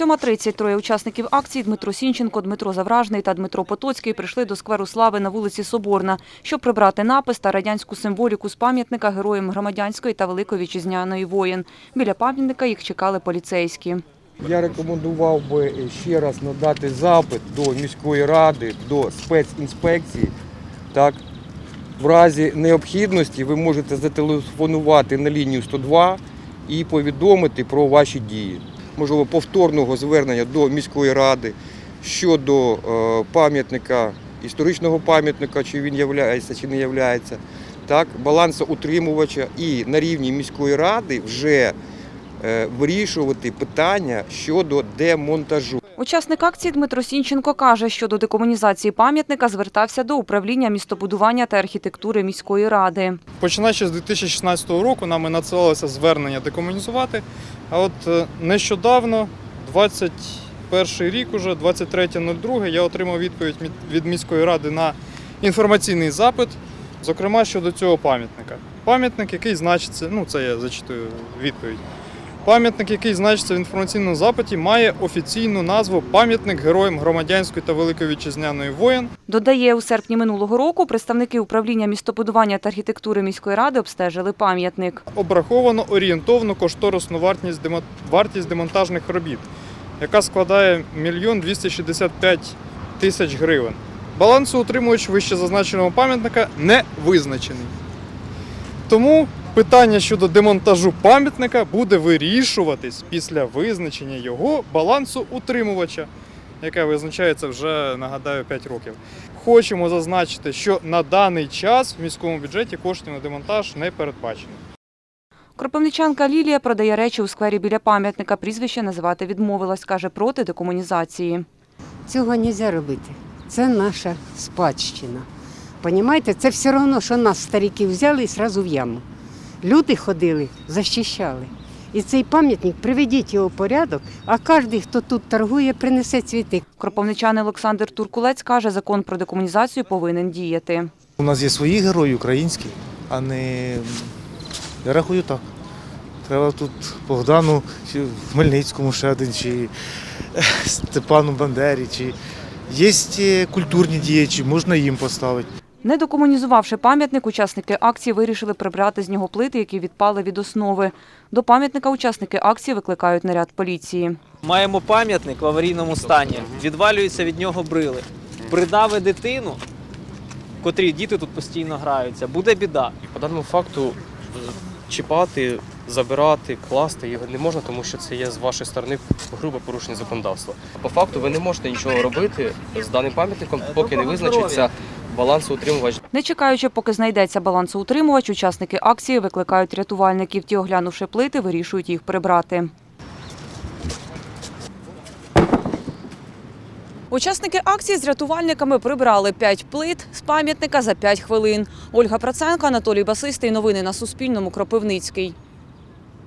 7.30 троє учасників акції Дмитро Сінченко, Дмитро Завражний та Дмитро Потоцький прийшли до скверу Слави на вулиці Соборна, щоб прибрати напис та радянську символіку з пам'ятника героям громадянської та Великої вітчизняної воєн. Біля пам'ятника їх чекали поліцейські. Я рекомендував би ще раз надати запит до міської ради, до спецінспекції. Так, в разі необхідності ви можете зателефонувати на лінію 102 і повідомити про ваші дії. Можливо, повторного звернення до міської ради щодо е, пам'ятника, історичного пам'ятника, чи він являється, чи не являється, так, балансоутримувача і на рівні міської ради вже е, вирішувати питання щодо демонтажу. Учасник акції Дмитро Сінченко каже, що до декомунізації пам'ятника звертався до управління містобудування та архітектури міської ради. Починаючи з 2016 року нами надсилалося звернення декомунізувати. А от е, нещодавно, 21 рік, уже 23.02, я отримав відповідь від міської ради на інформаційний запит, зокрема щодо цього пам'ятника. Пам'ятник, який значиться, ну це я зачитую відповідь. Пам'ятник, який значиться в інформаційному запиті, має офіційну назву Пам'ятник героям громадянської та Великої вітчизняної воєн Додає, у серпні минулого року представники управління містобудування та архітектури міської ради обстежили пам'ятник. обраховано орієнтовну кошторисну вартість, вартість демонтажних робіт, яка складає 1 265 тисяч гривень. Балансоутримувач вищезазначеного пам'ятника не визначений. Тому питання щодо демонтажу пам'ятника буде вирішуватись після визначення його балансоутримувача, яке визначається вже, нагадаю, 5 років. Хочемо зазначити, що на даний час в міському бюджеті коштів на демонтаж не передбачено. Кропивничанка Лілія продає речі у сквері біля пам'ятника. Прізвище називати відмовилась, каже, проти декомунізації. Цього не можна робити. Це наша спадщина. Понімаєте, це все одно, що нас стариків взяли і одразу в яму. Люди ходили, захищали. І цей пам'ятник приведіть його в порядок, а кожен, хто тут торгує, принесе цвіти. Кропивничаний Олександр Туркулець каже, закон про декомунізацію повинен діяти. У нас є свої герої українські, а не. Я рахую так. Треба тут Богдану чи Хмельницькому ще один, чи Степану Бандері, чи є е, культурні діячі, можна їм поставити. Не докомунізувавши пам'ятник, учасники акції вирішили прибрати з нього плити, які відпали від основи. До пам'ятника учасники акції викликають наряд поліції. Маємо пам'ятник в аварійному стані, відвалюються від нього брили. Придави дитину, котрі діти тут постійно граються, буде біда. По даному факту е, чіпати, забирати, класти його не можна, тому що це є з вашої сторони грубе порушення законодавства. По факту ви не можете нічого робити з даним пам'ятником, поки не визначиться балансоутримувач. Не чекаючи, поки знайдеться балансоутримувач, учасники акції викликають рятувальників. Ті, оглянувши плити, вирішують їх прибрати. Учасники акції з рятувальниками прибрали 5 плит з пам'ятника за 5 хвилин. Ольга Проценко, Анатолій Басистий. Новини на Суспільному. Кропивницький.